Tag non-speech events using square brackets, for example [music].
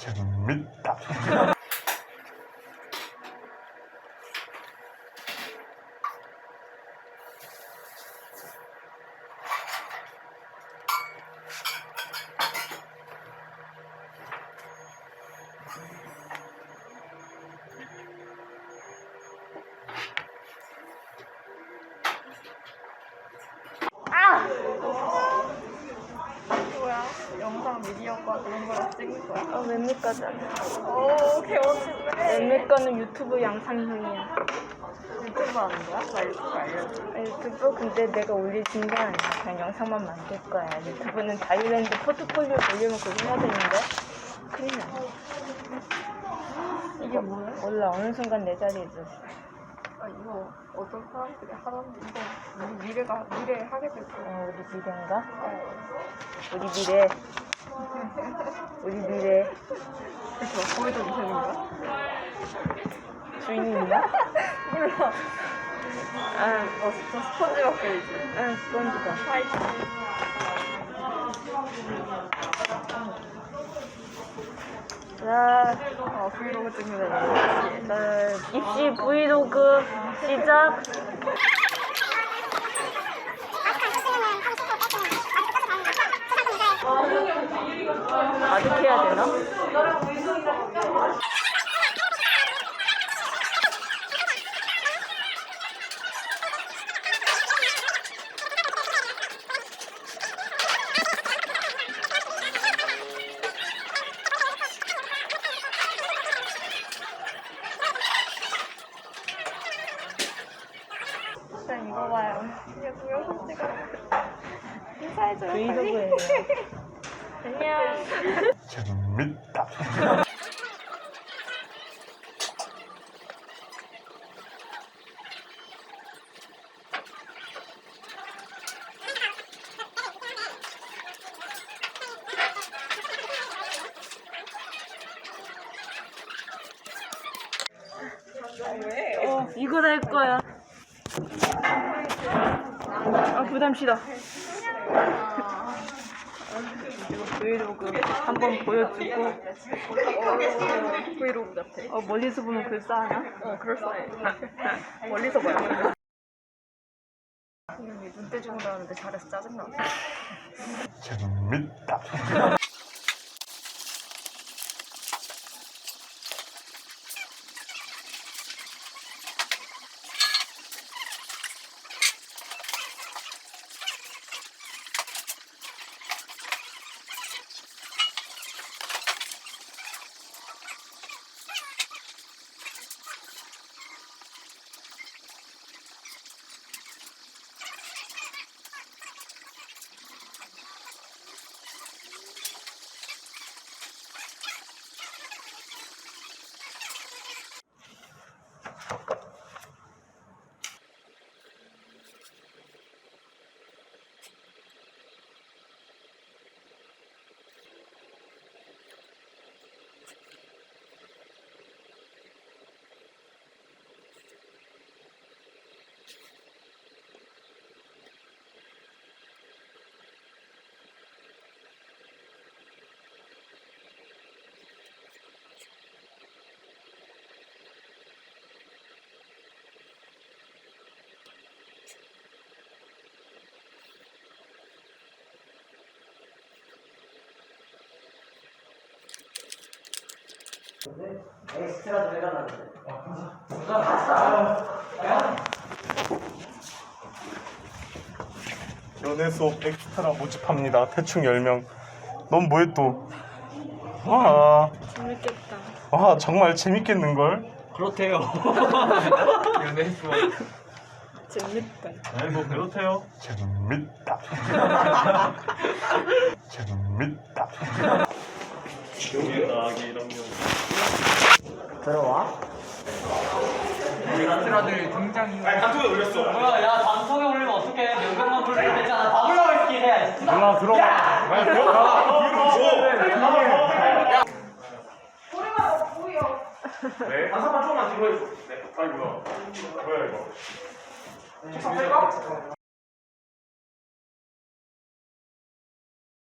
재밌다. 뭐야? 영상 미디어과 그런 거랑 찍을 거야? 어, 맵미과잖아. 오, 개멋진데. 맵미과는 유튜브 양상형이야. 유튜브 하는 거야? 나 유튜브 알려줘. 아, 유튜브 근데 내가 올리진 게 아니야. 그냥 영상만 만들 거야. 유튜브는 다이랜드 포트폴리오 올리면 그거 해야 되는데. 큰일 나. 이게 뭐야? 몰라, 어느 순간 내 자리에 있었어. 아, 이거 어떤 사람들이 하던데 이거 우리 미래가 미래에 하게 될 거야. 어, 우리 미래인가? 우리 미래. 우리 미래. 그래서 주시는 거야? 주인이 있나? 몰라. 아, 어, 진짜 스펀지밖에 이지 아, 스펀지다. 파이팅. 자, 아, 브이로그 찍는 자, 입시 브이로그 시작. 아득해야 되나? 봐요. 이게 동영상 찍어. 인사해줘요. 브이로그예요. [laughs] 안녕. 재밌다. 왜? 어, 이거 할 거야. 아, 부담 싫어. 이거 브이로그 한번 보여주고, 브이로그 같아. 어, 멀리서 보면 글싸하나? 어, 그럴싸해. 멀리서 봐요. 분명히 눈대중으로 하는데 잘해서 짜증나. 재밌다. 연애 수업 엑스트라 모집합니다. 대충 10명. 넌 뭐해 또? 와, 재밌겠다. 와 정말 재밌겠는걸? 그렇대요. [laughs] 연애 수업. 재밌다. 네, 뭐 그렇대요. 재밌다. [laughs] 재밌다. 여기 나기 이런 거. 들어와. 엑스트라들 등장이. 아니 단톡에 올렸어. 뭐야, 야 단톡에 올리면 어떡해? 몇 명만 부르면 되잖아. 다 올라와 있게 해. 누나 들어와. 빨리 들어가. 네. 한사만 조금만 뒤로 해줘. 네. 아이고. 뭐야 이거. 책상 뺄까?